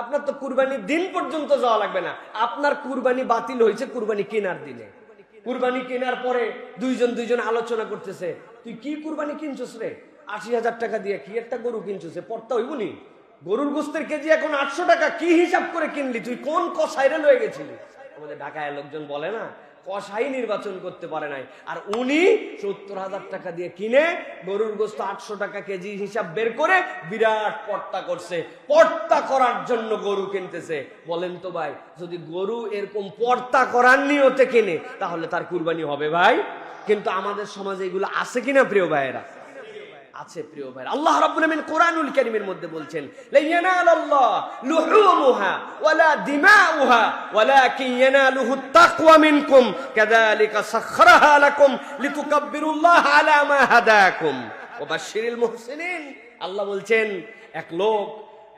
আপনার তো কুরবানির দিন পর্যন্ত যাওয়া লাগবে না। আপনার কুরবানি বাতিল হয়েছে কুরবানি কেনার দিনে। কুরবানি কেনার পরে দুইজন দুইজন আলোচনা করতেছে, তুই কি কুরবানি কিনছিস রে? আশি হাজার টাকা দিয়ে কি একটা গরু কিনছিস পড়তা হইব নি? গরুর গোস্তের কেজি এখন আটশো টাকা, কি হিসাব করে কিনলি? তুই কোন কসাইরে লয়ে গেছিলি? আমাদের ঢাকায় লোকজন বলে না কসাই নির্বাচন করতে পারে নাই। আর উনি সত্তর হাজার টাকা দিয়ে কিনে গরুর গোস্ত আটশো টাকা কেজি হিসাব বের করে বিরাট পর্তা করছে। পর্তা করার জন্য গরু কিনতেছে। বলেন তো ভাই, যদি গরু এরকম পর্তা করার নিয়তে কেনে, তাহলে তার কুরবানি হবে ভাই। কিন্তু আমাদের সমাজে এগুলো আছে কিনা প্রিয় ভাইয়েরা? আছে, প্রিয় ভাই আল্লাহ রাব্বুল আমিন কোরআনুল কারীমের মধ্যে বলছেন লা ইয়ানালাল্লাহ লুহুমুহা ওয়ালা দিমাউহা, ওয়ালাকিন ইয়ানালুহু তাকওয়া মিনকুম, কাযালিকা সাখখারাহা লাকুম লিতুকাব্বিরুল্লাহ আলা মা হাদাকুম। ওয়া বাশশিরিল মুহসিনিন, আল্লাহ বলছেন, এক লোক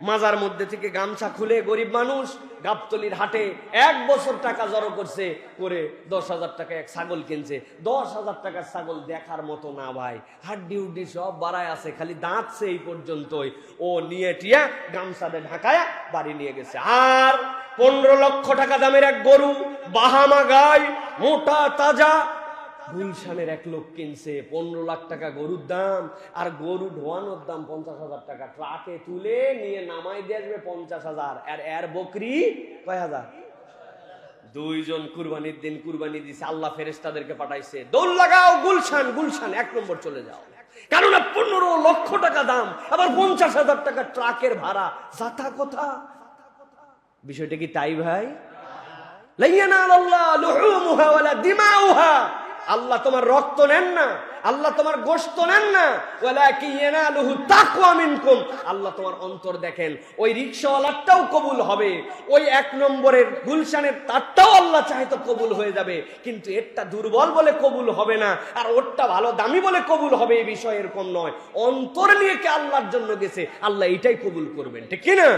মাজার মধ্যে থেকে গামছা খুলে গরিব মানুষ গাবতলির হাটে এক বছর টাকা জড়ো করছে, করে দশ হাজার টাকা এক ছাগল কিনছে। দশ হাজার টাকার ছাগল দেখার মতো না ভাই। হাড্ডি উড্ডি সব বাড়ায় আছে, খালি দাঁতছে এই পর্যন্তই। ও নিয়ে টিয়া গামছাতে ঢাকায় বাড়ি নিয়ে গেছে। আর পনেরো লক্ষ টাকা দামের এক গরু, বাহামা গায় মোটা, তাজা গুলশানের এক লোক কিনছে, পনেরো লাখ টাকা গরুর দাম, আর গরু ঢোয়ানোর দাম পঞ্চাশ হাজার টাকা। ট্রাকে তুলে নিয়ে নামাই দিয়ে আসবে পঞ্চাশ হাজার, আর এর বকরি কয় হাজার? দুইজন কুরবানির দিন কুরবানি দিছে, আল্লাহ ফেরেস্তাদেরকে পাঠাইছে দৌড় লাগাও গুলশান গুলশান, এক নম্বর চলে যাও। কেননা পনেরো লক্ষ টাকা দাম, আবার পঞ্চাশ হাজার টাকা ট্রাকের ভাড়া। যাতা কথা। বিষয়টা কি তাই ভাই? আল্লাহ তোমার রক্ত নেন না, আল্লাহ তোমার গোস্ত নেন না। আল্লাহ তোমার অন্তর দেখেন, ওই রিক্সাওয়ালারটাও কবুল হবে। ওই এক নম্বরের গুলশানের তারটাও আল্লাহ চাহে তো কবুল হয়ে যাবে। কিন্তু এরটা দুর্বল বলে কবুল হবে না, আর ওরটা ভালো দামি বলে কবুল হবে এই বিষয় এরকম নয়। অন্তর নিয়ে কে আল্লাহর জন্য গেছে, আল্লাহ এটাই কবুল করবেন, ঠিক কিনা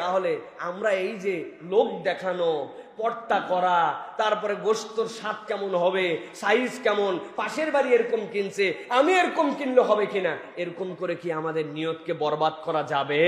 তাহলে আমরা এই যে লোক দেখানো পর্তা করা, তারপরে গোস্তর স্বাদ কেমন হবে সাইজ কেমন, পাশের বাড়ি এরকম কিনছে, আমি এরকম কিনলে হবে কিনা, এরকম করে কি আমাদের নিয়তকে বরবাদ করা যাবে?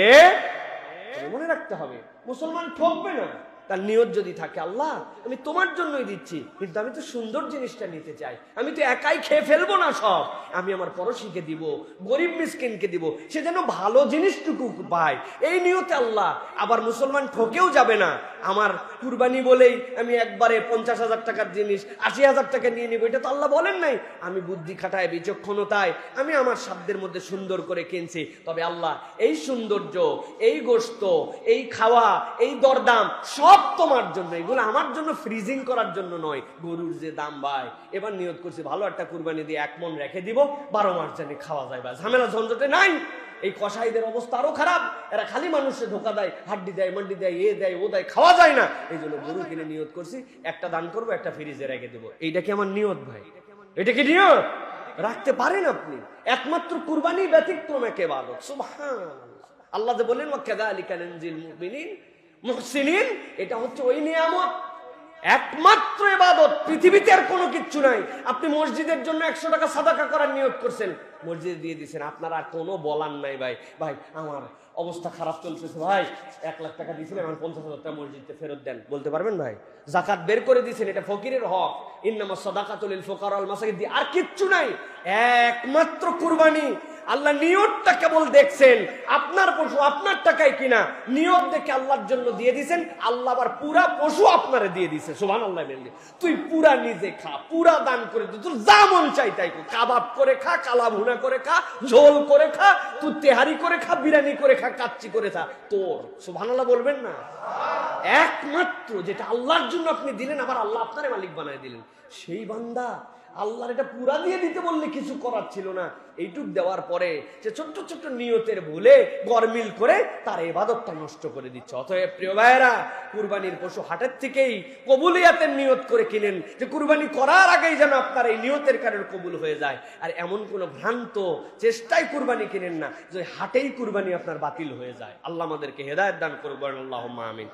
মনে রাখতে হবে। মুসলমান ঠকবে না। তার নিয়ত যদি থাকে, আল্লাহ, আমি তোমার জন্যই দিচ্ছি, কিন্তু আমি তো সুন্দর জিনিসটা নিতে চাই। আমি তো একাই খেয়ে ফেলব না সব। আমি আমার পড়োশিকে দিব, গরিব মিসকিনকে দিব, সে যেন ভালো জিনিসটুকু পায়। এই নিয়তে আল্লাহ, আবার মুসলমান ঠকেও যাবে না। আমার কুরবানি বলেই আমি একবারে পঞ্চাশ হাজার টাকার জিনিস, আশি হাজার টাকা নিয়ে নিব। এটা তো আল্লাহ বলেন নাই। আমি বুদ্ধি খাটায়, বিচক্ষণতায়, আমি আমার সাধ্যের মধ্যে সুন্দর করে কিনছি। তবে আল্লাহ, এই সৌন্দর্য, এই গোস্ত এই খাওয়া, এই দরদাম সব তোমার জন্য, এগুলো আমার জন্য ফ্রিজিং করার জন্য নয়। গরুর যে দাম ভাই, এবার নিয়ত করছি, ভালো একটা কুরবানি দিয়ে এক মন রেখে দিব, বারো মাস জানি খাওয়া যায় বা ঝামেলা ঝঞ্ঝটে নাই। এই কসাইদের অবস্থা আরও খারাপ। এরা খালি মানুষে ধোকা দেয়, হাড্ডি দেয় মান্ডি দেয়, এ দেয়, ও দেয়, খাওয়া যায় না। এই জন্য গরু কিনে নিয়ত করছি, একটা দান করব, একটা ফ্রিজে রেখে দেবো। এইটা কি আমার নিয়ত ভাই? এটা কি নিয়ত? রাখতে পারেন আপনি। একমাত্র কুরবানি ব্যতিক্রম একেবারে। সুবহানাল্লাহ। আল্লাহ মুমিনিন মুহসিনিন, এটা হচ্ছে ওই নিয়ামত। একমাত্র এবাদত পৃথিবীতে আর কোনো কিচ্ছু নাই। আপনি মসজিদের জন্য একশো টাকা সাদাকা করার নিয়োগ করছেন। মসজিদে দিয়ে দিচ্ছেন আপনার আর কোনো বলার নাই ভাই। ভাই, আমার অবস্থা খারাপ চলতেছে ভাই। এক লাখ টাকা দিয়েছিলেন আমার পঞ্চাশ হাজার টাকা মসজিদে ফেরত দেন। বলতে পারবেন ভাই? জাকাত বের করে দিয়েছেন, এটা ফকিরের হক। ইন্নামা সদাকাতুল ফোকার আল মাসাকিদ আর কিচ্ছু নাই। একমাত্র কুরবানি। আল্লাহ নিয়তটা কেবল দেখছেন। আপনার পশু আপনার টাকায় কিনা, নিয়ত দেখে আল্লাহর জন্য দিয়ে দিছেন আল্লাহ আবার পুরা পশু আপনারে দিয়ে দিছে সুবহান আল্লাহ তুই পুরা নিজে খা, পুরা দান করে দে। তোর যা মন চাই তাই কাবাব করে খা কালা ভুনা করে খা, ঝোল করে খা, তুই তেহারি করে খা, বিরিয়ানি করে খা, কাচ্চি করে খা। তোর সুবহান আল্লাহ বলবেন না? একমাত্র যেটা আল্লাহর জন্য আপনি দিলেন, আবার আল্লাহ আপনারে মালিক বানায় দিলেন। সেই বান্দা আল্লাহর এটা পুরা দিয়ে দিতে বললে কিছু করার ছিল না। এইটুক দেওয়ার পরে যে ছোট্ট ছোট্ট নিয়তের ভুলে গরমিল করে তার এবাদতটা নষ্ট করে দিচ্ছে। অতএব প্রিয় ভাইয়েরা, কুরবানির পশু হাটের থেকেই কবুলিয়াতের নিয়ত করে কিনেন, যে কুরবানি করার আগেই যেন আপনার এই নিয়তের কারণে কবুল হয়ে যায়। আর এমন কোনো ভ্রান্ত চেষ্টায় কুরবানি কিনেন না, যে হাটেই কুরবানি আপনার বাতিল হয়ে যায়। আল্লাহ আমাদেরকে হেদায়ত দান করবেন আল্লাহ আমিন।